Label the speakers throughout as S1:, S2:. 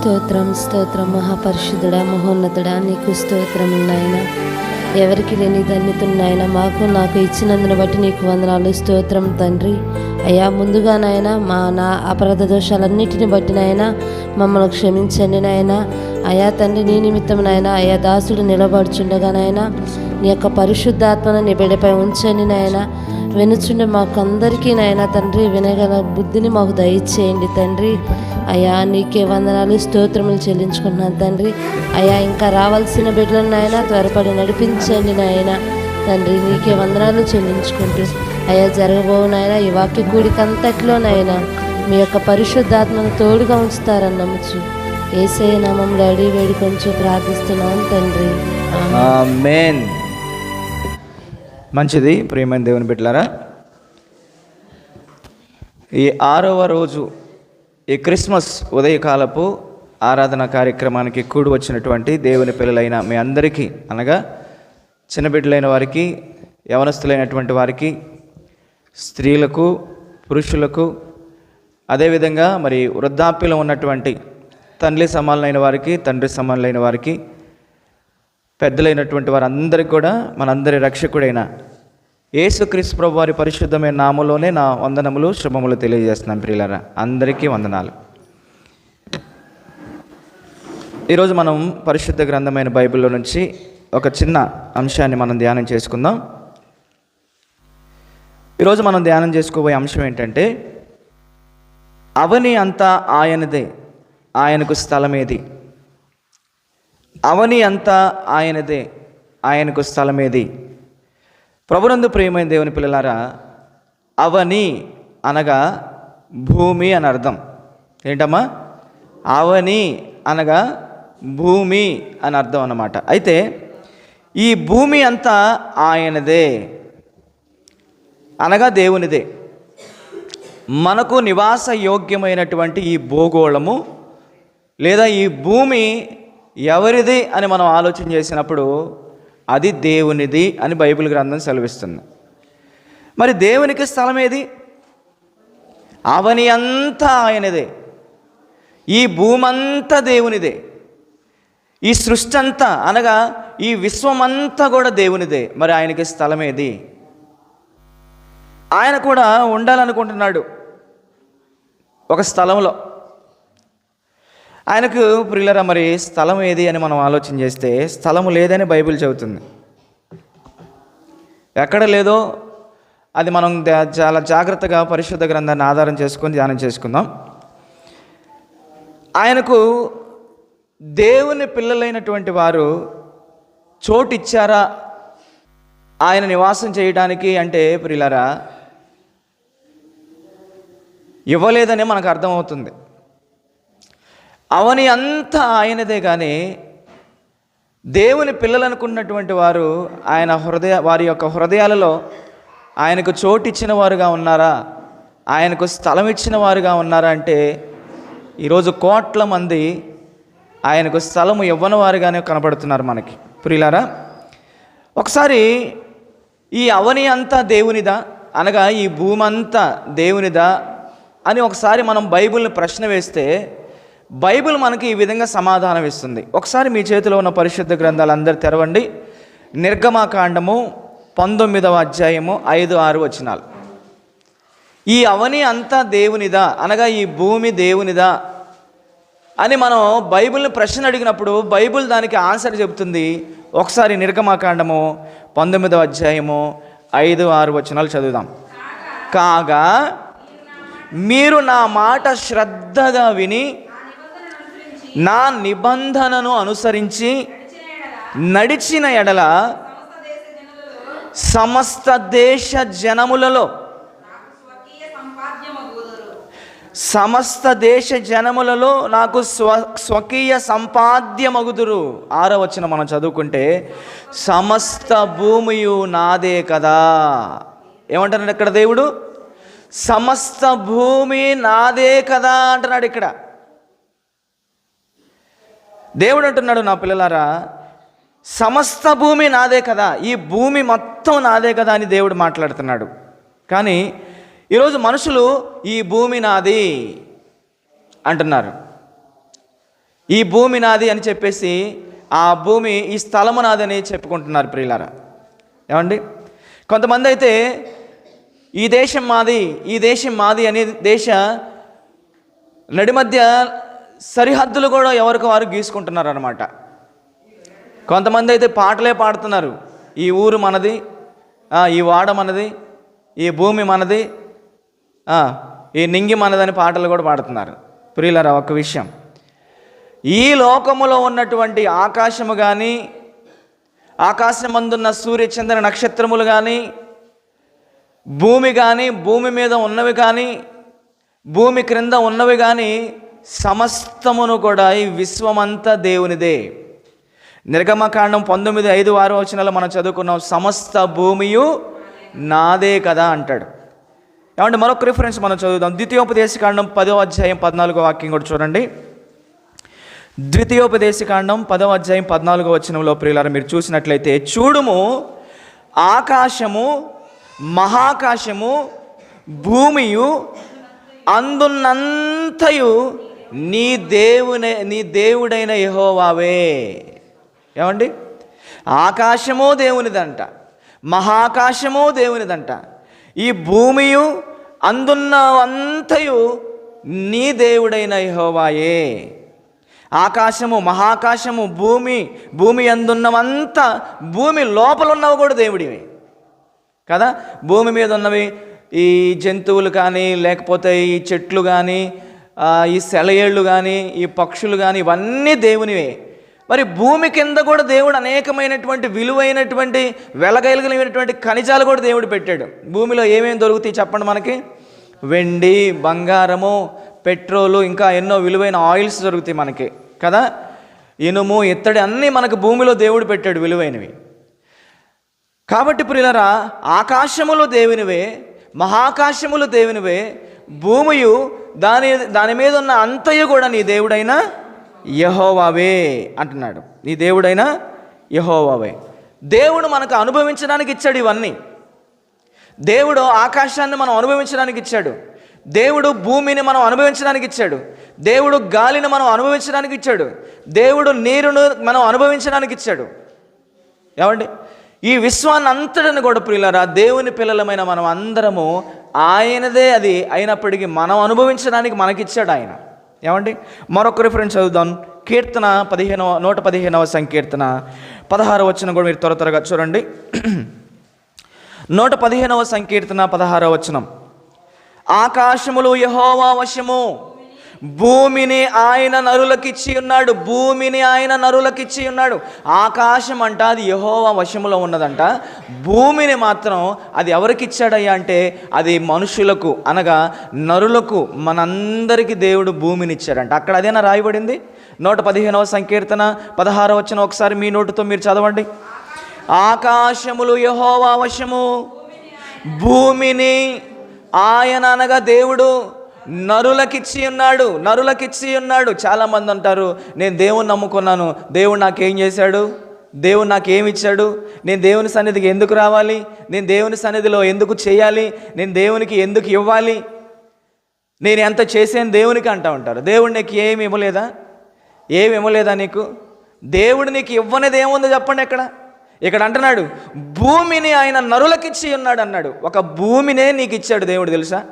S1: స్తోత్రం స్తోత్రం మహాపరిశుద్ధుడా మహోన్నతుడా నీకు స్తోత్రం నాయన ఎవరికి లేని ధన్యతను నాయన మాకు నాకు ఇచ్చినందును బట్టి నీకు వందనాలు స్తోత్రం తండ్రి. అయ్యా ముందుగా నాయన మా నా అపరాధ దోషాలన్నిటిని బట్టి నాయన మమ్మల్ని క్షమించండి నాయన. అయా తండ్రి నీ నిమిత్తం నాయన అయా దాసుడు నిలబడుచుండగా నాయన నీ యొక్క పరిశుద్ధాత్మను నీ బిడ్డపై ఉంచండి నాయన. వినుచుండే మాకందరికీ నాయన తండ్రి వినగల బుద్ధిని మాకు దయచేయండి తండ్రి. అయ్యా నీకే వందనాలు స్తోత్రములు చెల్లించుకుంటున్నాను తండ్రి. అయ్యా ఇంకా రావాల్సిన బిడ్డలను నాయన త్వరపడి నడిపించండి నాయన తండ్రి. నీకే వందనాలు చెల్లించుకుంటూ అయ్యా జరగబోవు నాయన ఈ వాక్య కూడికంతట్లో నాయన మీ యొక్క పరిశుద్ధాత్మను తోడుగా ఉంచుతారని నమ్ముచు. ఏసే నామంలో అడిగి వేడి కొంచెం ప్రార్థిస్తున్నాను తండ్రి ఆమేన్.
S2: మంచిది ప్రియమైన దేవుని బిడ్డలారా. ఈ ఆరవ రోజు ఈ క్రిస్మస్ ఉదయకాలపు ఆరాధన కార్యక్రమానికి కూడి వచ్చినటువంటి దేవుని పిల్లలైన మీ అందరికీ అనగా చిన్న బిడ్డలైన వారికి యవనస్తులైనటువంటి వారికి స్త్రీలకు పురుషులకు అదేవిధంగా మరి వృద్ధాప్యలో ఉన్నటువంటి తండ్రి సమానులైన వారికి తండ్రి సమానులైన వారికి పెద్దలైనటువంటి వారందరికీ కూడా మనందరి రక్షకుడైన యేసుక్రీస్తు ప్రభు వారి పరిశుద్ధమైన నామలోనే నా వందనములు శుభములు తెలియజేస్తున్నాం ప్రియులరా. అందరికీ వందనాలు. ఈరోజు మనం పరిశుద్ధ గ్రంథమైన బైబిల్లో నుంచి ఒక చిన్న అంశాన్ని మనం ధ్యానం చేసుకుందాం. ఈరోజు మనం ధ్యానం చేసుకోబోయే అంశం ఏంటంటే అవని అంతా ఆయనదే ఆయనకు స్థలమేది. అవని అంతా ఆయనదే ఆయనకు స్థలమేది. ప్రభునందు ప్రియమైన దేవుని పిల్లలారా అవని అనగా భూమి అని అర్థం. ఏంటమ్మా? అవని అనగా భూమి అని అర్థం అన్నమాట. అయితే ఈ భూమి అంతా ఆయనదే అనగా దేవునిదే. మనకు నివాస యోగ్యమైనటువంటి ఈ భూగోళము లేదా ఈ భూమి ఎవరిది అని మనం ఆలోచన చేసినప్పుడు అది దేవునిది అని బైబిల్ గ్రంథం సెలవిస్తుంది. మరి దేవునికి స్థలం ఏది? అవని అంతా ఆయనదే. ఈ భూమంతా దేవునిదే. ఈ సృష్టి అంతా అనగా ఈ విశ్వమంతా కూడా దేవునిదే. మరి ఆయనకి స్థలం ఏది? ఆయన కూడా ఉండాలనుకుంటున్నాడు. ఒక స్థలంలో. ఆయనకు ప్రియులరా మరి స్థలం ఏది అని మనం ఆలోచన చేస్తే స్థలము లేదని బైబిల్ చెబుతుంది. ఎక్కడ లేదో అది మనం చాలా జాగ్రత్తగా పరిశుద్ధ గ్రంథాన్ని ఆధారం చేసుకొని ధ్యానం చేసుకుందాం. ఆయనకు దేవుని పిల్లలైనటువంటి వారు చోటు ఇచ్చారా ఆయన నివాసం చేయడానికి అంటే ప్రియులరా ఇవ్వలేదని మనకు అర్థమవుతుంది. అవని అంతా ఆయనదే కానీ దేవుని పిల్లలనుకున్నటువంటి వారు ఆయన హృదయ వారి యొక్క హృదయాలలో ఆయనకు చోటు ఇచ్చిన వారుగా ఉన్నారా? ఆయనకు స్థలం ఇచ్చిన వారుగా ఉన్నారా అంటే ఈరోజు కోట్ల మంది ఆయనకు స్థలము ఇవ్వని వారుగానే కనబడుతున్నారు మనకి. ప్రియులారా ఒకసారి ఈ అవని అంతా దేవునిదా? అనగా ఈ భూమి అంతా దేవునిదా? అని ఒకసారి మనం బైబిల్ని ప్రశ్న వేస్తే బైబిల్ మనకి ఈ విధంగా సమాధానం ఇస్తుంది. ఒకసారి మీ చేతిలో ఉన్న పరిశుద్ధ గ్రంథాలు అందరు తెరవండి. నిర్గమాకాండము పంతొమ్మిదవ అధ్యాయము ఐదు ఆరు వచనాలు. ఈ అవని అంతా దేవునిదా? అనగా ఈ భూమి దేవునిదా? అని మనం బైబిల్ని ప్రశ్న అడిగినప్పుడు బైబిల్ దానికి ఆన్సర్ చెబుతుంది. ఒకసారి నిర్గమాకాండము పంతొమ్మిదవ అధ్యాయము ఐదు ఆరు వచనాలు చదువుదాం. కాగా మీరు నా మాట శ్రద్ధగా విని నా నిబంధనను అనుసరించి నడిచిన ఎడల సమస్త దేశ జనములలో సమస్త దేశ జనములలో నాకు స్వ స్వకీయ సంపాద్యమగుదురు. ఆరో వచ్చిన మనం చదువుకుంటే సమస్త భూమియు నాదే కదా. ఏమంటున్నాడు ఇక్కడ దేవుడు? సమస్త భూమి నాదే కదా అంటున్నాడు ఇక్కడ. దేవుడు అంటున్నాడు నా పిల్లలారా సమస్త భూమి నాదే కదా ఈ భూమి మొత్తం నాదే కదా అని దేవుడు మాట్లాడుతున్నాడు. కానీ ఈరోజు మనుషులు ఈ భూమి నాది అంటున్నారు. ఈ భూమి నాది అని చెప్పేసి ఆ భూమి ఈ స్థలము నాది అని చెప్పుకుంటున్నారు ప్రియులారా. ఏమండి? కొంతమంది అయితే ఈ దేశం మాది ఈ దేశం మాది అనే దేశ నడి మధ్య సరిహద్దులు కూడా ఎవరికి వారు గీసుకుంటున్నారు అనమాట కొంతమంది అయితే పాటలే పాడుతున్నారు. ఈ ఊరు మనది ఈ వాడ మనది ఈ భూమి మనది ఈ నింగి మనదని పాటలు కూడా పాడుతున్నారు. ప్రియులరా ఒక విషయం. ఈ లోకములో ఉన్నటువంటి ఆకాశము కానీ ఆకాశమందున్న సూర్యచంద్ర నక్షత్రములు కానీ భూమి కానీ భూమి మీద ఉన్నవి కానీ భూమి క్రింద ఉన్నవి కానీ సమస్తమును కూడా ఈ విశ్వమంతా దేవునిదే. నిర్గమకాండం పంతొమ్మిది ఐదు ఆరు వచనాలు మనం చదువుకున్నాం సమస్త భూమియు నాదే కదా అంటాడు. ఏమంటే మరొక రిఫరెన్స్ మనం చదువుదాం. ద్వితీయోపదేశకాండం పదో అధ్యాయం పద్నాలుగో వాక్యం కూడా చూడండి. ద్వితీయోపదేశకాండం పదో అధ్యాయం పద్నాలుగో వచనంలో ప్రియులారా మీరు చూసినట్లయితే చూడుము ఆకాశము మహాకాశము భూమియు అందున్నంతయు నీ దేవునే నీ దేవుడైన యహోవావే. ఏమండి? ఆకాశమో దేవునిదంట మహాకాశమో దేవునిదంట ఈ భూమియు అందున్న అంతయు నీ దేవుడైన యహోవాయే. ఆకాశము మహాకాశము భూమి భూమి అందున్నవంతా భూమి లోపల ఉన్నవి కూడా దేవుడివి. కదా? భూమి మీద ఉన్నవి ఈ జంతువులు కానీ లేకపోతే ఈ చెట్లు కానీ ఈ సెలయేళ్ళు కానీ ఈ పక్షులు కానీ ఇవన్నీ దేవునివే. మరి భూమి కింద కూడా దేవుడు అనేకమైనటువంటి విలువైనటువంటి వెలగలిగినటువంటి ఖనిజాలు కూడా దేవుడు పెట్టాడు. భూమిలో ఏమేమి దొరుకుతాయి చెప్పండి మనకి? వెండి బంగారము పెట్రోలు ఇంకా ఎన్నో విలువైన ఆయిల్స్ దొరుకుతాయి మనకి కదా? ఇనుము ఇత్తడి అన్నీ మనకు భూమిలో దేవుడు పెట్టాడు విలువైనవి. కాబట్టి ప్రియులరా ఆకాశములు దేవునివే మహాకాశములు దేవునివే భూమియు దాని దాని మీద ఉన్న అంతయు కూడా నీ దేవుడైన యహోవావే అంటున్నాడు. నీ దేవుడైన యహోవావే. దేవుడు మనకు అనుభవించడానికి ఇచ్చాడు ఇవన్నీ. దేవుడు ఆకాశాన్ని మనం అనుభవించడానికి ఇచ్చాడు. దేవుడు భూమిని మనం అనుభవించడానికి ఇచ్చాడు. దేవుడు గాలిని మనం అనుభవించడానికి ఇచ్చాడు. దేవుడు నీరును మనం అనుభవించడానికి ఇచ్చాడు. ఏమండి? ఈ విశ్వాన్ని అంతటిని కూడా ప్రియులరా దేవుని పిల్లలమైన మనం అందరము ఆయనదే అది అయినప్పటికీ మనం అనుభవించడానికి మనకిచ్చాడు ఆయన. ఏమండి? మరొక రిఫరెన్స్ చదువుదాం. కీర్తన పదిహేనవ నూట పదిహేనవ సంకీర్తన. పదహారు వచ్చిన కూడా మీరు త్వర త్వరగా చూడండి. నూట పదిహేనవ సంకీర్తన పదహారవ వచనం. ఆకాశములు యహోవా వశము. భూమిని ఆయన నరులకిచ్చి ఉన్నాడు. భూమిని ఆయన నరులకిచ్చి ఉన్నాడు. ఆకాశం అంట అది యహోవా వశములో ఉన్నదంట. భూమిని మాత్రం అది ఎవరికిచ్చాడయ్యా అంటే అది మనుషులకు అనగా నరులకు మనందరికీ దేవుడు భూమిని ఇచ్చాడంట అక్కడ అదేనా రాయబడింది? నూట పదిహేనవ సంకీర్తన పదహారవ వచ్చిన ఒకసారి మీ నోటుతో మీరు చదవండి. ఆకాశములు యహోవా వశము. భూమిని ఆయన అనగా దేవుడు నరులకిచ్చి ఉన్నాడు నరులకిచ్చి ఉన్నాడు చాలామంది అంటారు నేను దేవుని నమ్ముకున్నాను. దేవుడు నాకేం చేశాడు? దేవుడు నాకేం ఇచ్చాడు నేను దేవుని సన్నిధికి ఎందుకు రావాలి? నేను దేవుని సన్నిధిలో ఎందుకు చేయాలి? నేను దేవునికి ఎందుకు ఇవ్వాలి? నేను ఎంత చేసాను దేవునికి అంటా ఉంటారు. దేవుడు నీకు ఏమి ఇవ్వలేదా? ఏమి ఇవ్వలేదా నీకు? దేవుడు నీకు ఇవ్వనిది ఏముందో చెప్పండి ఇక్కడ? ఇక్కడ అంటున్నాడు భూమిని ఆయన నరులకిచ్చి ఉన్నాడు అన్నాడు. ఒక భూమినే నీకు ఇచ్చాడు దేవుడు తెలుసా?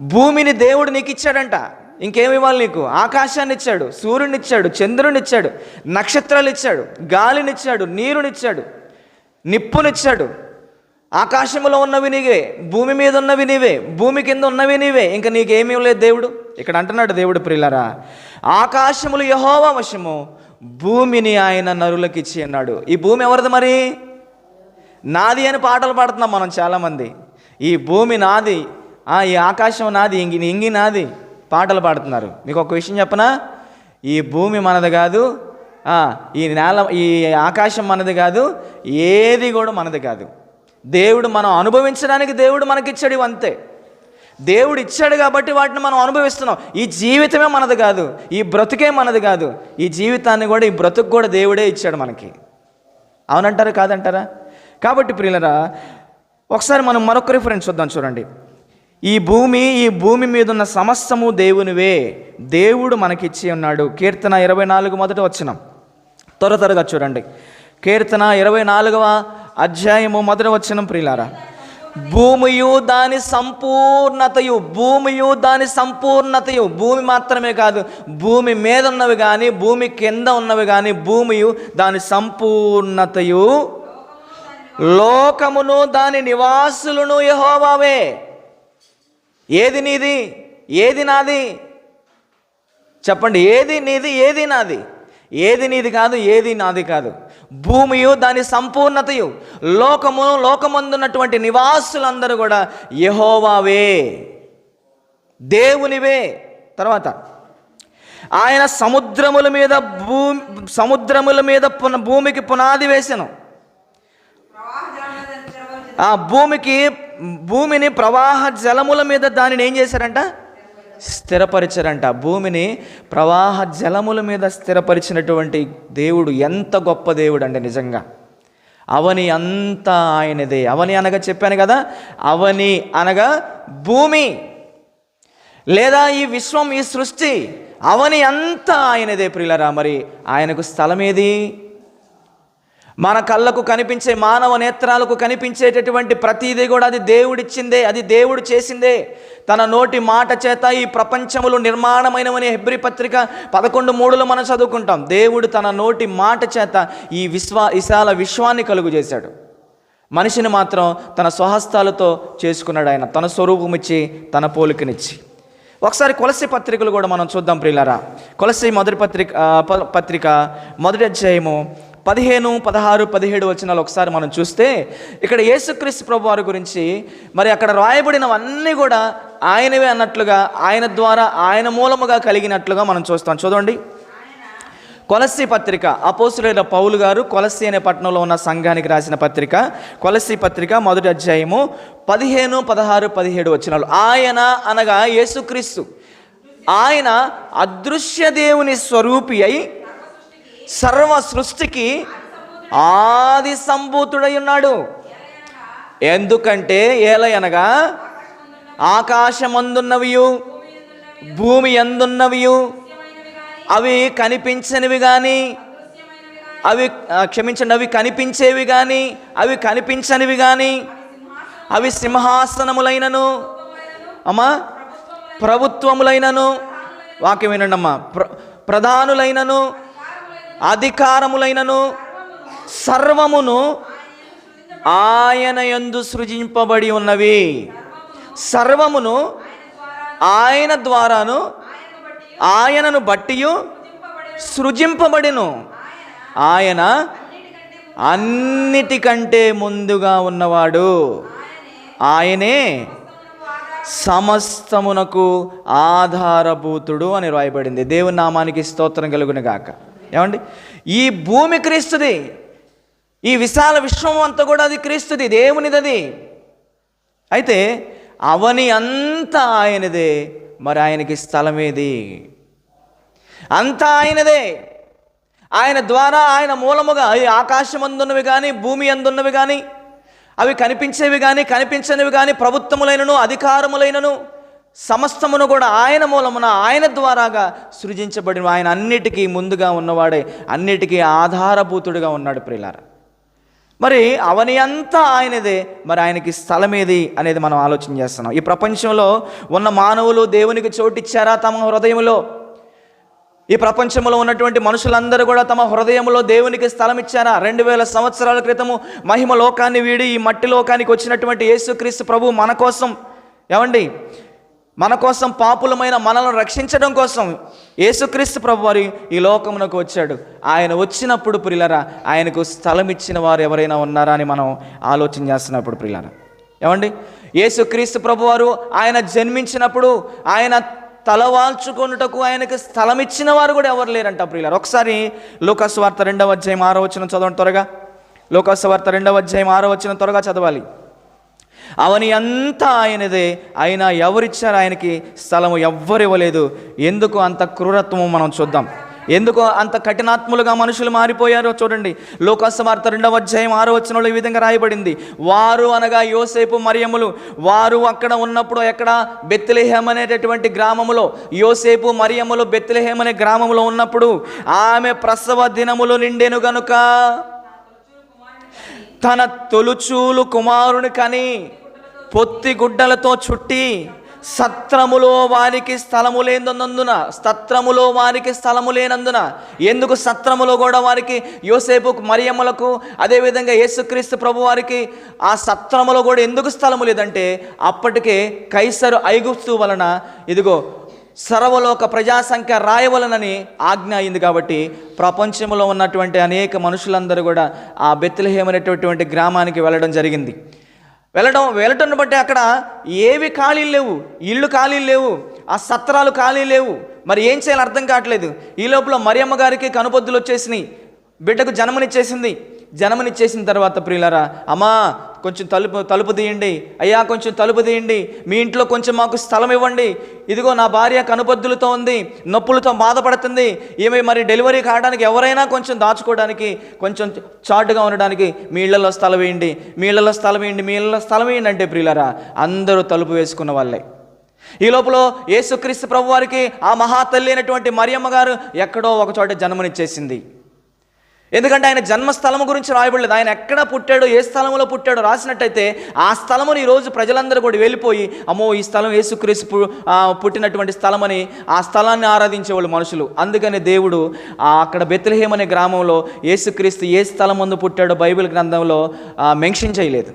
S2: భూమిని దేవుడు నీకు ఇచ్చాడంట. ఇంకేమి ఇవ్వాలి నీకు? ఆకాశాన్ని ఇచ్చాడు సూర్యుని ఇచ్చాడు చంద్రుని ఇచ్చాడు నక్షత్రాలు ఇచ్చాడు గాలినిచ్చాడు నీరునిచ్చాడు నిప్పునిచ్చాడు ఆకాశంలో ఉన్నవి నీవే భూమి మీద ఉన్నవి నీవే భూమి కింద ఉన్నవి నీవే ఇంకా నీకేమీ లేదు దేవుడు. ఇక్కడ అంటున్నాడు దేవుడు ప్రిల్లరా ఆకాశములు యహోవా వశము భూమిని ఆయన నరులకు ఇచ్చి అన్నాడు. ఈ భూమి ఎవరిది మరి? నాది అని పాటలు పాడుతున్నాం మనం చాలామంది. ఈ భూమి నాది ఈ ఆకాశం నాది ఇంగి ఇంగి నాది. పాటలు పాడుతున్నారు. మీకు ఒక విషయం చెప్పనా? ఈ భూమి మనది కాదు ఈ నేల ఈ ఆకాశం మనది కాదు ఏది కూడా మనది కాదు. దేవుడు మనం అనుభవించడానికి దేవుడు మనకిచ్చాడు ఇవంతే. దేవుడు ఇచ్చాడు కాబట్టి వాటిని మనం అనుభవిస్తున్నాం. ఈ జీవితమే మనది కాదు ఈ బ్రతుకే మనది కాదు. ఈ జీవితాన్ని కూడా ఈ బ్రతుకు కూడా దేవుడే ఇచ్చాడు మనకి. అవునంటారా కాదంటారా? కాబట్టి ప్రియులరా ఒకసారి మనం మరొక రిఫరెన్స్ చూద్దాం చూడండి. ఈ భూమి ఈ భూమి మీద ఉన్న సమస్తము దేవునివే. దేవుడు మనకిచ్చి ఉన్నాడు. కీర్తన ఇరవై నాలుగు మొదట వచ్చిన త్వర త్వరగా చూడండి. కీర్తన ఇరవై నాలుగవ అధ్యాయము మొదట వచ్చిన ప్రియులారా. భూమియు దాని సంపూర్ణతయు భూమియు దాని సంపూర్ణతయు. భూమి మాత్రమే కాదు భూమి మీద ఉన్నవి కానీ భూమి కింద ఉన్నవి కానీ భూమియు దాని సంపూర్ణతయు. లోకమును దాని నివాసులను యహోవావే. ఏది నీది ఏది నాది? చెప్పండి ఏది నీది ఏది నాది? ఏది నీది కాదు ఏది నాది కాదు. భూమియు దాని సంపూర్ణతయు లోకము లోకమందున్నటువంటి నివాసులందరూ కూడా యహోవావే. దేవునివే. తర్వాత ఆయన సముద్రముల మీద భూమి సముద్రముల మీద పున భూమికి పునాది వేసెను. ఆ భూమికి భూమిని ప్రవాహ జలముల మీద దానిని ఏం చేశారంట? స్థిరపరిచారంట. భూమిని ప్రవాహ జలముల మీద స్థిరపరిచినటువంటి దేవుడు ఎంత గొప్ప దేవుడు అండి నిజంగా. అవని అంతా ఆయనదే. అవని అనగా చెప్పాను కదా అవని అనగా భూమి. లేదా ఈ విశ్వం ఈ సృష్టి అవని అంతా ఆయనదే ప్రియులరా. మరి ఆయనకు స్థలం ఏది మన కళ్ళకు కనిపించే మానవ నేత్రాలకు కనిపించేటటువంటి ప్రతిదీ కూడా అది దేవుడిచ్చిందే అది దేవుడు చేసిందే. తన నోటి మాట చేత ఈ ప్రపంచములు నిర్మాణమైనవని హెబ్రి పత్రిక పదకొండు మూడులో మనం చదువుకుంటాం. దేవుడు తన నోటి మాట చేత ఈ విశ్వ విశాల విశ్వాన్ని కలుగు చేశాడు. మనిషిని మాత్రం తన స్వహస్తాలతో చేసుకున్నాడు ఆయన. తన స్వరూపమిచ్చి తన పోలికనిచ్చి. ఒకసారి కొలసి పత్రికలు కూడా మనం చూద్దాం ప్రియులరా. కొలసి మొదటి పత్రిక ప- పత్రిక మొదటి అధ్యాయము పదిహేను పదహారు పదిహేడు వచనాలు ఒకసారి మనం చూస్తే ఇక్కడ యేసుక్రీస్తు ప్రభు వారి గురించి మరి అక్కడ రాయబడినవన్నీ కూడా ఆయనవే అన్నట్లుగా ఆయన ద్వారా ఆయన మూలముగా కలిగినట్లుగా మనం చూస్తాం. చూడండి. కొలసి పత్రిక అపోసులైన పౌలు గారు కొలసి అనే పట్టణంలో ఉన్న సంఘానికి రాసిన పత్రిక కొలసి పత్రిక మొదటి అధ్యాయము పదిహేను పదహారు పదిహేడు వచనాలు. ఆయన అనగా యేసుక్రీస్తు. ఆయన అదృశ్య దేవుని స్వరూపి అయి సర్వ సృష్టికి ఆది సంభూతుడై ఉన్నాడు. ఎందుకంటే ఏలయనగా ఆకాశమందున్నవియు భూమి ఎందున్నవియు అవి కనిపించనివి కానీ అవి క్షమించండి అవి కనిపించేవి కానీ అవి కనిపించనివి కానీ అవి సింహాసనములైనను అమ్మా ప్రభుత్వములైనను వాక్యం వినండి అమ్మా ప్ర ప్రధానులైనను అధికారములైనను సర్వమును ఆయన యందు సృజింపబడి ఉన్నవి. సర్వమును ఆయన ద్వారాను ఆయనను బట్టియు సృజింపబడిను. ఆయన అన్నిటికంటే ముందుగా ఉన్నవాడు. ఆయనే సమస్తమునకు ఆధారభూతుడు అని రాయబడింది. దేవుని నామానికి స్తోత్రం కలుగును గాక ఏమండి? ఈ భూమి క్రీస్తుది. ఈ విశాల విశ్వం అంతా కూడా అది క్రీస్తుది దేవునిది అది అయితే అవని అంతా ఆయనదే మరి ఆయనకి స్థలమేది? అంతా ఆయనదే. ఆయన ద్వారా ఆయన మూలముగా ఈ ఆకాశం అందున్నవి కానీ భూమి అందున్నవి కానీ అవి కనిపించేవి కానీ కనిపించనివి కానీ ప్రభుత్వములైనను అధికారములైనను సమస్తమును కూడా ఆయన మూలమున ఆయన ద్వారాగా సృజించబడిన ఆయన అన్నిటికీ ముందుగా ఉన్నవాడే అన్నిటికీ ఆధారభూతుడిగా ఉన్నాడు ప్రిలార మరి అవని అంతా ఆయనదే మరి ఆయనకి స్థలం ఏది అనేది మనం ఆలోచన చేస్తున్నాం. ఈ ప్రపంచంలో ఉన్న మానవులు దేవునికి చోటిచ్చారా తమ హృదయంలో? ఈ ప్రపంచంలో ఉన్నటువంటి మనుషులందరూ కూడా తమ హృదయంలో దేవునికి స్థలం ఇచ్చారా రెండు వేల సంవత్సరాల క్రితము మహిమ లోకాన్ని వీడి ఈ మట్టి లోకానికి వచ్చినటువంటి యేసుక్రీస్తు ప్రభు మన కోసం. ఏమండి? మన కోసం పాపులమైన మనల్ని రక్షించడం కోసం యేసుక్రీస్తు ప్రభు వారి ఈ లోకమునకు వచ్చాడు. ఆయన వచ్చినప్పుడు ప్రిలరా ఆయనకు స్థలం ఇచ్చిన వారు ఎవరైనా ఉన్నారా అని మనం ఆలోచన చేస్తున్నప్పుడు ప్రిలరా? ఏమండి? యేసుక్రీస్తు ప్రభు వారు ఆయన జన్మించినప్పుడు ఆయన తలవాల్చుకొనుటకు ఆయనకు స్థలం ఇచ్చిన వారు కూడా ఎవరు లేరంట ప్రియులారు ఒకసారి లోకస్ వార్త రెండవ అధ్యాయం ఆరో వచ్చిన చదవండి త్వరగా. లోకస్ వార్త రెండవ అధ్యాయం ఆరో వచ్చిన త్వరగా చదవాలి. అవని అంతా ఆయనదే. అయినా ఎవరిచ్చారు ఆయనకి? స్థలము ఎవ్వరు ఇవ్వలేదు ఎందుకు అంత క్రూరత్వము మనం చూద్దాం. ఎందుకు అంత కఠినాత్ములుగా మనుషులు మారిపోయారో చూడండి. లోకస్వార్త రెండవ అధ్యాయం ఆరో వచ్చినలో ఈ విధంగా రాయబడింది. వారు అనగా యోసేపు మరియములు. వారు అక్కడ ఉన్నప్పుడు ఎక్కడ? బెత్లెహేమ్ అనేటటువంటి గ్రామములో. యోసేపు మరియములు బెత్లెహేమ్ అనే గ్రామంలో ఉన్నప్పుడు ఆమె ప్రసవ దినములు నిండెను గనుక తన తొలుచూలు కుమారుని కని పొత్తి గుడ్డలతో చుట్టి సత్రములో వారికి స్థలము లేనందున సత్రములో వారికి స్థలము లేనందున ఎందుకు సత్రములో కూడా వారికి యోసేపు మరియమ్మలకు అదేవిధంగా యేసుక్రీస్తు ప్రభు వారికి ఆ సత్రములో కూడా ఎందుకు స్థలము లేదంటే అప్పటికే కైసరు ఐగుప్తు వలన ఇదిగో సర్వలోక ప్రజాసంఖ్య రాయవలనని ఆజ్ఞ అయింది కాబట్టి ప్రపంచంలో ఉన్నటువంటి అనేక మనుషులందరూ కూడా ఆ బెత్తిలహేమ్ అనేటటువంటి గ్రామానికి వెళ్ళడం జరిగింది. వెళ్ళడం వెళ్ళటం బట్టి అక్కడ ఏవి ఖాళీలు లేవు ఇళ్ళు ఖాళీలు లేవు ఆ సత్రాలు ఖాళీ లేవు. మరి ఏం చేయాలో అర్థం కావట్లేదు. ఈ లోపల మరియమ్మ గారికి కనుపొద్దులు వచ్చేసినాయి. బిడ్డకు జన్మనిచ్చేసింది. జన్మనిచ్చేసిన తర్వాత ప్రియులరా అమ్మా కొంచెం తలుపు తలుపు తీయండి. అయ్యా కొంచెం తలుపు తీయండి. మీ ఇంట్లో కొంచెం మాకు స్థలం ఇవ్వండి. ఇదిగో నా భార్య కనుబద్దులతో ఉంది నొప్పులతో బాధపడుతుంది. ఈమె మరి డెలివరీ కావడానికి ఎవరైనా కొంచెం దాచుకోవడానికి కొంచెం చాటుగా ఉండడానికి మీ ఇళ్ళలో స్థలం వేయండి. మీ ఇళ్ళలో స్థలం వేయండి మీ ఇళ్ళలో స్థలం వేయండి అంటే ప్రియులరా అందరూ తలుపు వేసుకున్న వాళ్ళే. ఈ లోపల యేసుక్రీస్తు ప్రభు వారికి ఆ మహాతల్లి అయినటువంటి మరియమ్మ గారు ఎక్కడో ఒక చోట జన్మనిచ్చేసింది. ఎందుకంటే ఆయన జన్మస్థలం గురించి రాయబడలేదు. ఆయన ఎక్కడ పుట్టాడో ఏ స్థలంలో పుట్టాడో రాసినట్టయితే ఆ స్థలముని ఈరోజు ప్రజలందరూ కూడా వెళ్ళిపోయి అమ్మో ఈ స్థలం యేసుక్రీస్తు పుట్టినటువంటి స్థలమని ఆ స్థలాన్ని ఆరాధించేవాళ్ళు మనుషులు. అందుకని దేవుడు అక్కడ బెత్లహేమ్ అనే గ్రామంలో యేసుక్రీస్తు ఏ స్థలం ముందు పుట్టాడో బైబిల్ గ్రంథంలో మెన్షన్ చేయలేదు.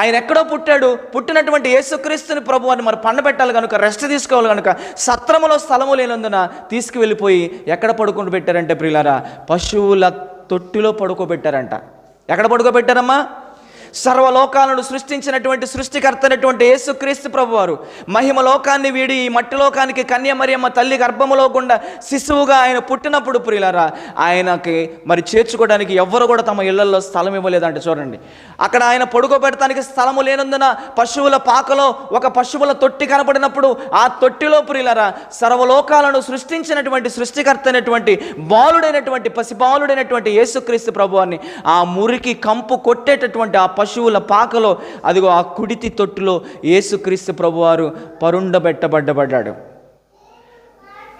S2: ఆయన ఎక్కడో పుట్టాడు పుట్టినటువంటి యేసుక్రీస్తుని ప్రభు అని మరి పండబెట్టాలి కనుక రెస్ట్ తీసుకోవాలి కనుక సత్రములో స్థలము లేనందున తీసుకువెళ్ళిపోయి ఎక్కడ పడుకుంటూ పెట్టారంటే ప్రియులారా పశువుల తొట్టిలో పడుకోబెట్టారంట. ఎక్కడ పడుకోబెట్టారమ్మా? సర్వలోకాలను సృష్టించినటువంటి సృష్టికర్త అయినటువంటి యేసుక్రీస్తు ప్రభు వారు మహిమ లోకాన్ని వీడి ఈ మట్టి లోకానికి కన్యమరియమ్మ తల్లి గర్భములో గుండా శిశువుగా ఆయన పుట్టినప్పుడు ప్రియులరా ఆయనకి మరి చేర్చుకోవడానికి ఎవ్వరు కూడా తమ ఇళ్ళలో స్థలం ఇవ్వలేదంట చూడండి. అక్కడ ఆయన పడుకోబెడటానికి స్థలము లేనందున పశువుల పాకలో ఒక పశువుల తొట్టి కనపడినప్పుడు ఆ తొట్టిలో ప్రియులరా సర్వలోకాలను సృష్టించినటువంటి సృష్టికర్త అయినటువంటి బాలుడైనటువంటి పసిబాలుడైనటువంటి యేసుక్రీస్తు ప్రభువాన్ని ఆ మురికి కంపు కొట్టేటటువంటి ఆ పశువుల పాకలో అదిగో ఆ కుడితి తొట్టులో యేసుక్రీస్తు ప్రభువారు పరుండబెట్టబడ్డబడ్డాడు.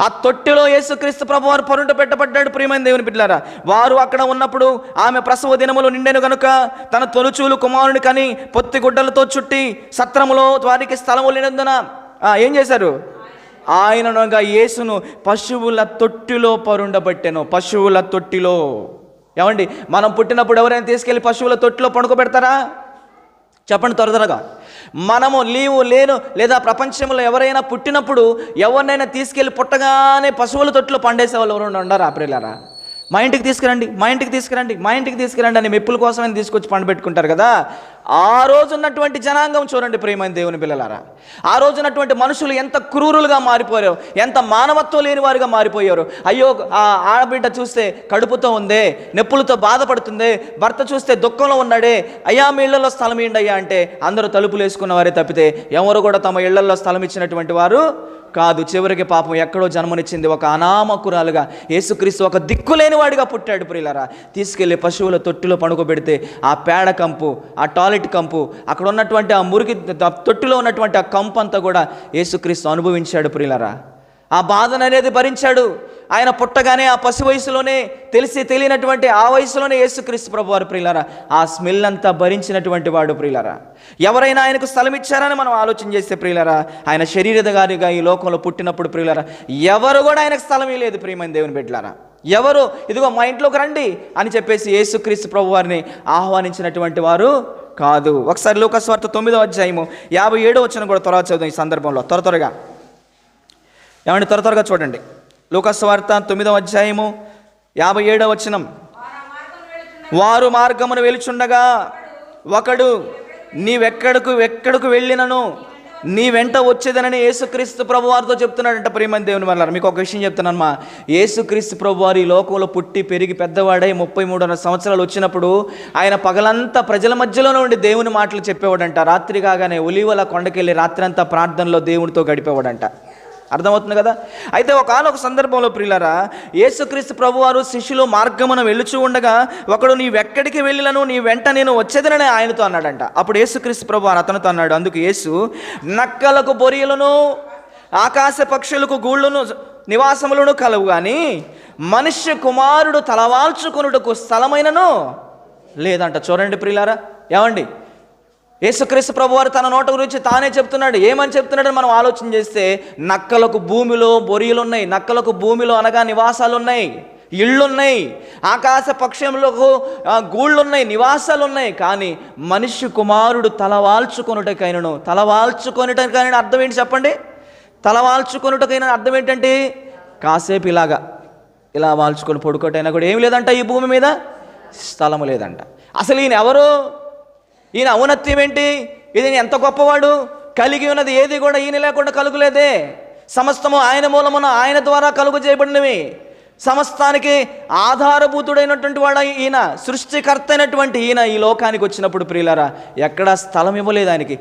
S2: ఆ తొట్టిలో యేసుక్రీస్తు ప్రభు వారు పరుంట పెట్టబడ్డాడు ప్రియమైన దేవుని బిడ్డారా వారు అక్కడ ఉన్నప్పుడు ఆమె ప్రసవ దినములు నిండెను గనుక తన తొలుచూలు కుమారుని కని పొత్తి గుడ్డలతో చుట్టి సత్రములో వారికి స్థలము లేనందున ఏం చేశారు? ఆయనగా యేసును పశువుల తొట్టిలో పరుండబెట్టెను పశువుల తొట్టిలో. ఏమండి మనం పుట్టినప్పుడు ఎవరైనా తీసుకెళ్ళి పశువుల తొట్టిలో పడుకోబెడతారా? చెప్పండి త్వర త్వరగా మనము లీవు లేను లేదా ప్రపంచంలో ఎవరైనా పుట్టినప్పుడు ఎవరినైనా తీసుకెళ్ళి పుట్టగానే పశువుల తొట్టిలో పండేసే వాళ్ళు ఎవరు ఉండరా ఆప్రిలారా మా ఇంటికి తీసుకురండి మా ఇంటికి తీసుకురండి మా ఇంటికి తీసుకురండి అని మెప్పుల కోసమే తీసుకొచ్చి పండబెట్టుకుంటారు కదా? ఆ రోజు ఉన్నటువంటి జనాంగం చూడండి ప్రియమైన దేవుని పిల్లలారా. ఆ రోజు ఉన్నటువంటి మనుషులు ఎంత క్రూరులుగా మారిపోయారు ఎంత మానవత్వం లేని వారుగా మారిపోయారు. అయ్యో ఆ ఆడబిడ్డ చూస్తే కడుపుతో ఉందే నొప్పులతో బాధపడుతుంది భర్త చూస్తే దుఃఖంలో ఉన్నాడే అయ్యా మీ ఇళ్ళలో స్థలం ఏంటి అయ్యా అంటే అందరూ తలుపులు వేసుకున్న వారే తప్పితే ఎవరు కూడా తమ ఇళ్ళలో స్థలం ఇచ్చినటువంటి వారు కాదు. చివరికి పాపం ఎక్కడో జన్మనిచ్చింది ఒక అనామకురాలుగా యేసుక్రీస్తు ఒక దిక్కులేని వాడిగా పుట్టాడు ప్రియులరా. తీసుకెళ్ళి పశువుల తొట్టిలో పడుకోబెడితే ఆ పేడ కంపు ఆ టాయిలెట్ కంపు అక్కడ ఉన్నటువంటి ఆ మురికి తొట్టిలో ఉన్నటువంటి ఆ కంపు అంతా కూడా యేసుక్రీస్తు అనుభవించాడు ప్రియులరా. ఆ బాధను అనేది భరించాడు. ఆయన పుట్టగానే ఆ పసి వయసులోనే తెలిసి తెలియనటువంటి ఆ వయసులోనే యేసుక్రీస్తు ప్రభు వారు ప్రియులారా ఆ స్మెల్ అంతా భరించినటువంటి వాడు ప్రియులారా. ఎవరైనా ఆయనకు స్థలం ఇచ్చారని మనం ఆలోచన చేస్తే ప్రియులారా ఆయన శరీరధారిగా ఈ లోకంలో పుట్టినప్పుడు ప్రియులారా ఎవరు కూడా ఆయనకు స్థలం ఇవ్వలేదు ప్రియమైన దేవుని బిడ్డలారా. ఎవరు ఇదిగో మా ఇంట్లోకి రండి అని చెప్పేసి యేసుక్రీస్తు ప్రభు వారిని ఆహ్వానించినటువంటి వారు కాదు. ఒకసారి లోకస్వార్త తొమ్మిదో అధ్యాయము యాభై ఏడో వచ్చిన కూడా త్వరగా చదువు ఈ సందర్భంలో. త్వర త్వరగా. ఏమండి? త్వర త్వరగా చూడండి. లోకస్వార్త తొమ్మిదో అధ్యాయము యాభై ఏడో వచనం. వారు మార్గమును వెలుచుండగా ఒకడు నీవెక్కడకు ఎక్కడకు వెళ్ళినను? నీ వెంట వచ్చేదనని యేసుక్రీస్తు ప్రభు వారితో చెప్తున్నాడంట ప్రియమైన దేవుని వల్ల మీకు ఒక విషయం చెప్తున్నానమ్మా యేసుక్రీస్తు ప్రభు వారు ఈ లోకంలో పుట్టి పెరిగి పెద్దవాడై ముప్పై మూడున్నర సంవత్సరాలు వచ్చినప్పుడు ఆయన పగలంతా ప్రజల మధ్యలోనే ఉండి దేవుని మాటలు చెప్పేవాడంట. రాత్రి కాగానే ఒలివల కొండకెళ్ళి రాత్రి అంతా ప్రార్థనలో దేవునితో గడిపేవాడంట. అర్థమవుతుంది కదా? అయితే ఒకనొక సందర్భంలో ప్రియులరా యేసుక్రీస్తు ప్రభువారు శిష్యులు మార్గమున వెళ్ళుచు ఉండగా ఒకడు నీవెక్కడికి వెళ్ళినను నీ వెంట నేను వచ్చేదనని ఆయనతో అన్నాడంట. అప్పుడు యేసుక్రీస్తు ప్రభువారు అతనితో అన్నాడు అందుకు యేసు నక్కలకు బొరియలను ఆకాశ పక్షులకు గూళ్ళను నివాసములను కలవు కానీ మనుష్య కుమారుడు తలవాల్చుకొనుటకు స్థలమైనను లేదంట. చూడండి ప్రియులారా ఏమండి? యేసుక్రీస్తు ప్రభువారు తన నోట గురించి తానే చెప్తున్నాడు. ఏమని చెప్తున్నాడని మనం ఆలోచన చేస్తే నక్కలకు భూమిలో బొరియలు ఉన్నాయి నక్కలకు భూమిలో అనగా నివాసాలు ఉన్నాయి ఇళ్ళున్నాయి ఆకాశ పక్షములకు గూళ్ళున్నాయి నివాసాలు ఉన్నాయి కానీ మనిషి కుమారుడు తలవాల్చుకొనుటకైనను తలవాల్చుకొనుటకైనా అర్థం ఏంటి చెప్పండి? తలవాల్చుకొనుటకైనా అర్థం ఏంటంటే కాసేపు ఇలాగా ఇలా వాల్చుకొని పడుకోటైనా కూడా ఏం లేదంట ఈ భూమి మీద? స్థలము లేదంట. అసలు ఈయన ఎవరు? ఈయన ఔన్నత్యం ఏంటి? ఇది ఎంత గొప్పవాడు? కలిగి ఉన్నది ఏది కూడా ఈయన లేకుండా కలుగులేదే. సమస్తము ఆయన మూలమున ఆయన ద్వారా కలుగు చేయబడినవి. సమస్తానికి ఆధారభూతుడైనటువంటి వాడు ఈయన సృష్టికర్త అయినటువంటి ఈయన ఈ లోకానికి వచ్చినప్పుడు ప్రియులరా ఎక్కడా స్థలం ఇవ్వలేదు ఆయనకి.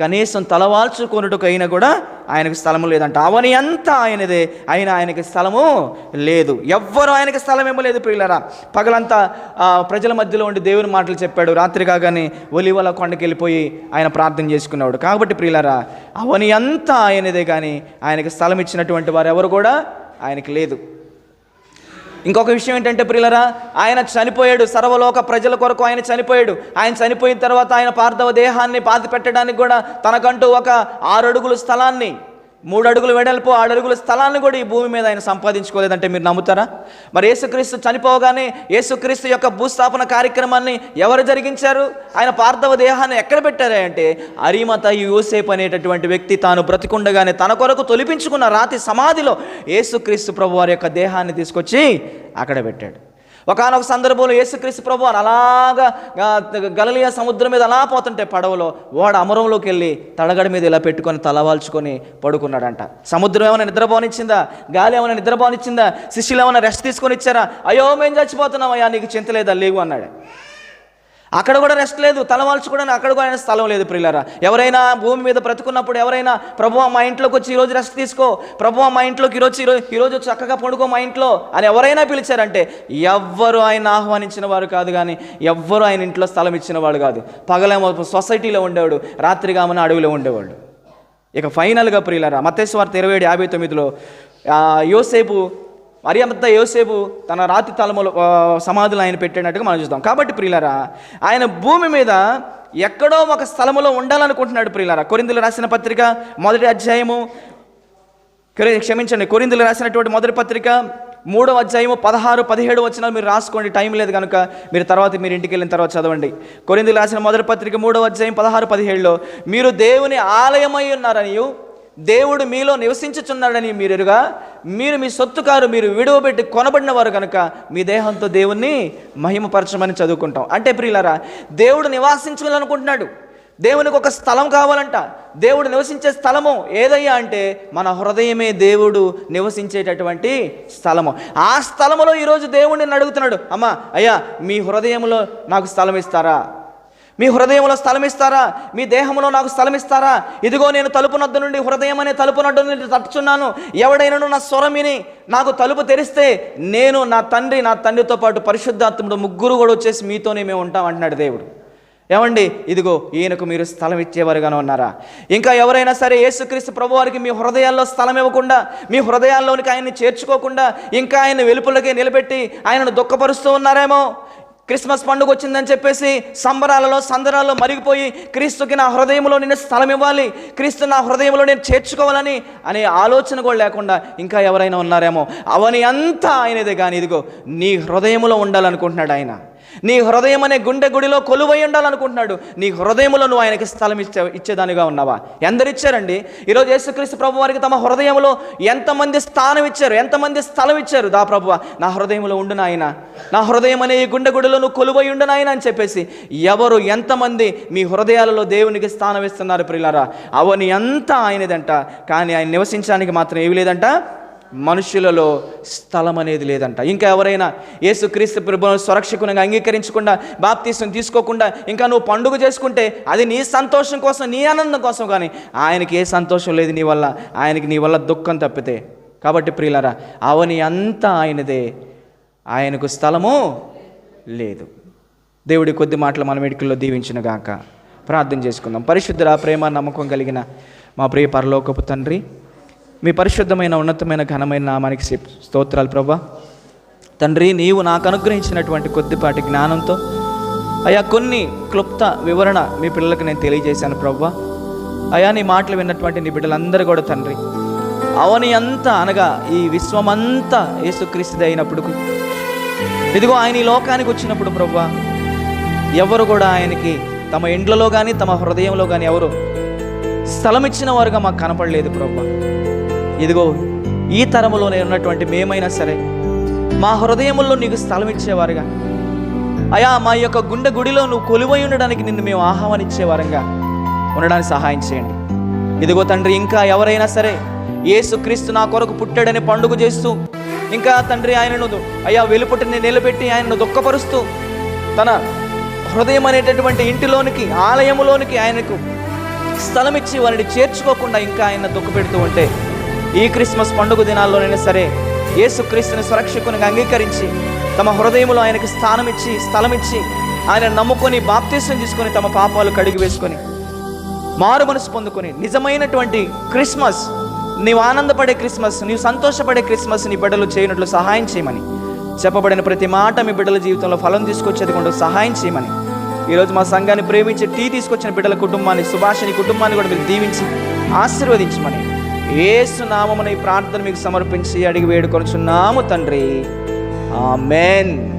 S2: కనీసం తలవాల్చుకొనుటకు అయినా కూడా ఆయనకు స్థలము లేదంట. అవని అంతా ఆయనదే. అయినా ఆయనకి స్థలము లేదు. ఎవ్వరు ఆయనకి స్థలం ఇవ్వలేదు ప్రియులరా. పగలంతా ప్రజల మధ్యలో ఉండి దేవుని మాటలు చెప్పాడు. రాత్రి కాగానే ఒలివల కొండకి వెళ్ళిపోయి ఆయన ప్రార్థన చేసుకున్నాడు. కాబట్టి ప్రియులరా అవని అంతా ఆయనదే కానీ ఆయనకి స్థలం ఇచ్చినటువంటి వారు ఎవరు కూడా ఆయనకి లేదు. ఇంకొక విషయం ఏంటంటే ప్రియులరా ఆయన చనిపోయాడు సర్వలోక ప్రజల కొరకు ఆయన చనిపోయాడు. ఆయన చనిపోయిన తర్వాత ఆయన పార్థవ దేహాన్ని పాతి పెట్టడానికి కూడా తనకంటూ ఒక ఆరు అడుగుల స్థలాన్ని మూడు అడుగులు వెడల్పు ఆరు అడుగుల స్థలాన్ని కూడా ఈ భూమి మీద ఆయన సంపాదించుకోలేదంటే మీరు నమ్ముతారా? మరి యేసుక్రీస్తు చనిపోగానే యేసుక్రీస్తు యొక్క భూస్థాపన కార్యక్రమాన్ని ఎవరు జరిగించారు? ఆయన పార్థవ దేహాన్ని ఎక్కడ పెట్టారు అంటే అరిమత యూసేపు అనేటటువంటి వ్యక్తి తాను బ్రతికుండగానే తన కొరకు తొలిపించుకున్న రాతి సమాధిలో యేసుక్రీస్తు ప్రభు వారి యొక్క దేహాన్ని తీసుకొచ్చి అక్కడ పెట్టాడు. ఒకనొక సందర్భంలో యేసుక్రీస్తు ప్రభు అని అలాగా గలలియా సముద్రం మీద అలా పోతుంటే పడవలో ఓడ అమరంలోకి వెళ్ళి తడగడ మీద ఇలా పెట్టుకొని తలవాల్చుకొని పడుకున్నాడంట. సముద్రం ఏమైనా నిద్రపోనిచ్చిందా? గాలి ఏమైనా నిద్రపోనిచ్చిందా? శిష్యులు ఏమైనా రెస్ట్ తీసుకొని ఇచ్చారా? అయ్యో మేము చచ్చిపోతున్నామయ్యా నీకు చింత లేదా? లేవు అన్నాడు. అక్కడ కూడా రెస్ట్ లేదు. తలవాల్చుకోవడానికి అక్కడ కూడా ఆయన స్థలం లేదు ప్రియులరా. ఎవరైనా భూమి మీద బ్రతుకున్నప్పుడు ఎవరైనా ప్రభు మా ఇంట్లోకి వచ్చి ఈరోజు రెస్ట్ తీసుకో. ప్రభు మా ఇంట్లోకి ఈరోజు ఈరోజు ఈరోజు చక్కగా పండుకో మా ఇంట్లో అని ఎవరైనా పిలిచారంటే ఎవ్వరు ఆయన ఆహ్వానించిన వారు కాదు కానీ ఎవ్వరు ఆయన ఇంట్లో స్థలం ఇచ్చిన వాడు కాదు. పగలేమో సొసైటీలో ఉండేవాడు రాత్రిగా మన అడవిలో ఉండేవాడు. ఇక ఫైనల్గా ప్రియులరా మతేశ్వార్త ఇరవై ఏడు యాభై తొమ్మిదిలో యోసేపు మరియంత యోసేపు తన రాతి తలములు సమాధులు ఆయన పెట్టినట్టుగా మనం చూస్తాం కాబట్టి ప్రియులరా ఆయన భూమి మీద ఎక్కడో ఒక స్థలములో ఉండాలనుకుంటున్నాడు ప్రియులరా. కొరిందులు రాసిన పత్రిక మొదటి అధ్యాయము క్షమించండి కొరిందులు రాసినటువంటి మొదటి పత్రిక మూడవ అధ్యాయము పదహారు పదిహేడు వచ్చినా మీరు రాసుకోండి టైం లేదు కనుక మీరు తర్వాత మీరు ఇంటికి వెళ్ళిన తర్వాత చదవండి. కొరిందులు రాసిన మొదటి పత్రిక మూడవ అధ్యాయం పదహారు పదిహేడులో మీరు దేవుని ఆలయమై ఉన్నారని దేవుడు మీలో నివసించుచున్నాడని మీరుగా మీరు మీ సొత్తుకారు మీరు విడువబెట్టి కొనబడిన వారు కనుక మీ దేహంతో దేవుణ్ణి మహిమపరచమని చదువుకుంటాం. అంటే ప్రియులారా దేవుడు నివాసించాలనుకుంటున్నాడు దేవునికి ఒక స్థలం కావాలంట. దేవుడు నివసించే స్థలము ఏదయ్యా అంటే మన హృదయమే దేవుడు నివసించేటటువంటి స్థలము. ఆ స్థలములో ఈరోజు దేవుడిని అడుగుతున్నాడు అమ్మా అయ్యా మీ హృదయంలో నాకు స్థలం ఇస్తారా? మీ హృదయంలో స్థలం ఇస్తారా మీ దేహంలో నాకు స్థలం ఇస్తారా ఇదిగో నేను తలుపు నద్దు నుండి హృదయం అనే తలుపు నడ్డు నుండి తట్టుచున్నాను. ఎవడైనాను నా స్వరమిని నాకు తలుపు తెరిస్తే నేను నా తండ్రి నా తండ్రితో పాటు పరిశుద్ధాత్ముడు ముగ్గురు కూడా వచ్చేసి మీతోనే మేము ఉంటాం అంటున్నాడు దేవుడు. ఏమండి? ఇదిగో ఈయనకు మీరు స్థలం ఇచ్చేవారుగానే ఉన్నారా? ఇంకా ఎవరైనా సరే యేసుక్రీస్తు ప్రభువారికి మీ హృదయాల్లో స్థలం ఇవ్వకుండా మీ హృదయాల్లోనికి ఆయన్ని చేర్చుకోకుండా ఇంకా ఆయన వెలుపులకే నిలబెట్టి ఆయనను దుఃఖపరుస్తూ ఉన్నారేమో? క్రిస్మస్ పండుగ వచ్చిందని చెప్పేసి సంబరాలలో సందరాల్లో మరిగిపోయి క్రీస్తుకి నా హృదయంలో నేను స్థలం ఇవ్వాలి క్రీస్తు నా హృదయంలో నేను చేర్చుకోవాలని అనే ఆలోచన కూడా లేకుండా ఇంకా ఎవరైనా ఉన్నారేమో? అవని అంతా ఆయనదే కానీ ఇదిగో నీ హృదయంలో ఉండాలనుకుంటున్నాడు ఆయన. నీ హృదయం అనే గుండె గుడిలో కొలువై ఉండాలనుకుంటున్నాడు. నీ హృదయంలో నువ్వు ఆయనకి స్థలం ఇచ్చే ఇచ్చేదానిగా ఉన్నావా? ఎందరు ఇచ్చారండి ఈరోజు యేసుక్రీస్తు ప్రభు వారికి తమ హృదయంలో ఎంతమంది స్థానం ఇచ్చారు ఎంతమంది స్థలం ఇచ్చారు? దా ప్రభువ నా హృదయంలో ఉండు నాయన. నా హృదయం అనే ఈ గుండె గుడిలో నువ్వు కొలువై ఉండు నాయన అని చెప్పేసి ఎవరు ఎంతమంది మీ హృదయాలలో దేవునికి స్థానం ఇస్తున్నారు ప్రియులారా? అవని అంతా ఆయనదంట. కానీ ఆయన నివసించడానికి మాత్రం ఏమి లేదంట. మనుషులలో స్థలం అనేది లేదంట. ఇంకా ఎవరైనా యేసుక్రీస్తు ప్రభువును సురక్షకునిగా అంగీకరించకుండా బాప్తీసం తీసుకోకుండా ఇంకా నువ్వు పండుగ చేసుకుంటే అది నీ సంతోషం కోసం నీ ఆనందం కోసం కానీ ఆయనకి ఏ సంతోషం లేదు నీ వల్ల. ఆయనకి నీ వల్ల దుఃఖం తప్పితే. కాబట్టి ప్రియులరా అవని అంతా ఆయనదే. ఆయనకు స్థలము లేదు. దేవుడి కొద్ది మాటలు మన మెడికల్లో దీవించిన గాక. ప్రార్థన చేసుకుందాం. పరిశుద్ధుల ప్రేమ నమ్మకం కలిగిన మా ప్రియ పరలోకపు తండ్రి మీ పరిశుద్ధమైన ఉన్నతమైన ఘనమైన నామానికి స్తోత్రాలు ప్రభా తండ్రి నీవు నాకు అనుగ్రహించినటువంటి కొద్దిపాటి జ్ఞానంతో అయా కొన్ని క్లుప్త వివరణ మీ పిల్లలకు నేను తెలియజేశాను ప్రభా అయా నీ మాటలు విన్నటువంటి నీ బిడ్డలందరూ కూడా తండ్రి అవని అంతా అనగా ఈ విశ్వమంతా యేసుక్రీస్తుది అయినప్పుడు ఇదిగో ఆయన ఈ లోకానికి వచ్చినప్పుడు ప్రభా ఎవరు కూడా ఆయనకి తమ ఇండ్లలో కానీ తమ హృదయంలో కానీ ఎవరు స్థలం ఇచ్చిన వారుగా మాకు కనపడలేదు ప్రవ్వా. ఇదిగో ఈ తరములోనే ఉన్నటువంటి మేమైనా సరే మా హృదయముల్లో నీకు స్థలం ఇచ్చేవారుగా అయా మా యొక్క గుండె గుడిలో నువ్వు కొలువై ఉండడానికి నిన్ను మేము ఆహ్వానించేవారంగా. ఉండడానికి సహాయం చేయండి. ఇదిగో తండ్రి ఇంకా ఎవరైనా సరే ఏసుక్రీస్తు నా కొరకు పుట్టాడని పండుగ చేస్తూ ఇంకా తండ్రి ఆయనను అయ్యా వెలుపుటిని నిలబెట్టి ఆయనను దుఃఖపరుస్తూ తన హృదయం అనేటటువంటి ఇంటిలోనికి ఆలయములోనికి ఆయనకు స్థలం ఇచ్చి వారిని చేర్చుకోకుండా ఇంకా ఆయన దుఃఖపెడుతూ ఉంటే ఈ క్రిస్మస్ పండుగ దినాల్లోనైనా సరే యేసుక్రీస్తుని సురక్షకునిగా అంగీకరించి తమ హృదయంలో ఆయనకి స్థానం ఇచ్చి స్థలం ఇచ్చి ఆయన నమ్ముకొని బాప్తీసం తీసుకొని తమ పాపాలు కడిగి వేసుకొని మారు మనసు పొందుకొని నిజమైనటువంటి క్రిస్మస్ నీవు ఆనందపడే క్రిస్మస్ నీవు సంతోషపడే క్రిస్మస్ నీ బిడ్డలు చేయనట్లు సహాయం చేయమని చెప్పబడిన ప్రతి మాట మీ బిడ్డల జీవితంలో ఫలం తీసుకొచ్చేది కూడా సహాయం చేయమని ఈరోజు మా సంఘాన్ని ప్రేమించి టీ తీసుకొచ్చిన బిడ్డల కుటుంబాన్ని సుభాషిని కుటుంబాన్ని కూడా మీరు దీవించి ఆశీర్వదించమని ఏసు నామమున ఈ ప్రార్థన మీకు సమర్పించి అడిగి వేడుకొనుచున్నాము తండ్రి. ఆమెన్.